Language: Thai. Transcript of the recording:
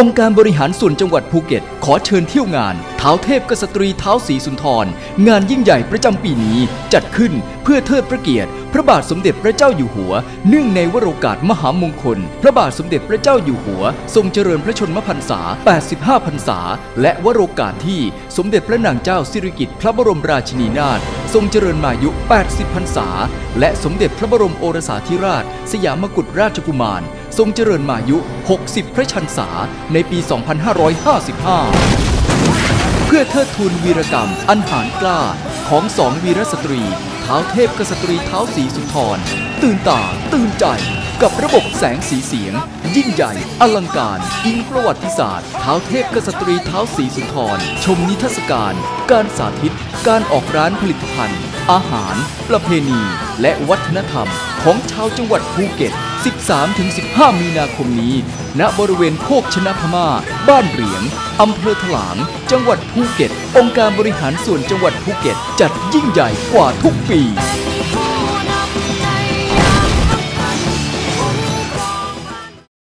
องค์การบริหารส่วนจังหวัดภูเก็ต ขอเชิญเที่ยวงานเท้าเทพกษัตรีเท้าสีสุนทร งานยิ่งใหญ่ประจำปีนี้จัดขึ้นเพื่อเทิดพระเกียรติ พระบาทสมเด็จพระเจ้าอยู่หัว เนื่องในวโรกาสมหามงคล พระบาทสมเด็จพระเจ้าอยู่หัว ทรงเจริญพระชนมพรรษา 85 พรรษา และวโรกาสที่สมเด็จพระนางเจ้าสิริกิติ์พระบรมราชินีนาถทรงเจริญมายุ 80 พรรษา และสมเด็จพระบรมโอรสาธิราช สยามกุฎราชกุมาร ทรงเจริญมายุ 60 พระชันษา ในปี 2555 เพื่อเทิดทูนวีรกรรมอันหารกล้าของสองวีรสตรี เท้าเทพกษัตรีเท้าสีสุนทรตื่นตาตื่นใจ กับระบบแสงสีเสียง ยิ่งใหญ่ อลังการ อิงประวัติศาสตร์เท้าเทพกษัตรีเท้าสีสุนทรชมนิทรรศการ การสาธิต การออกร้านผลิตภัณฑ์ อาหาร ประเพณี และวัฒนธรรม ของชาวจังหวัดภูเก็ต 13-15 มีนาคมนี้ ณบริเวณโคกชนะพม่า บ้านเหรียงอำเภอถลาง จังหวัดภูเก็ต องค์การบริหารส่วนจังหวัดภูเก็ต จัดยิ่งใหญ่กว่าทุกปี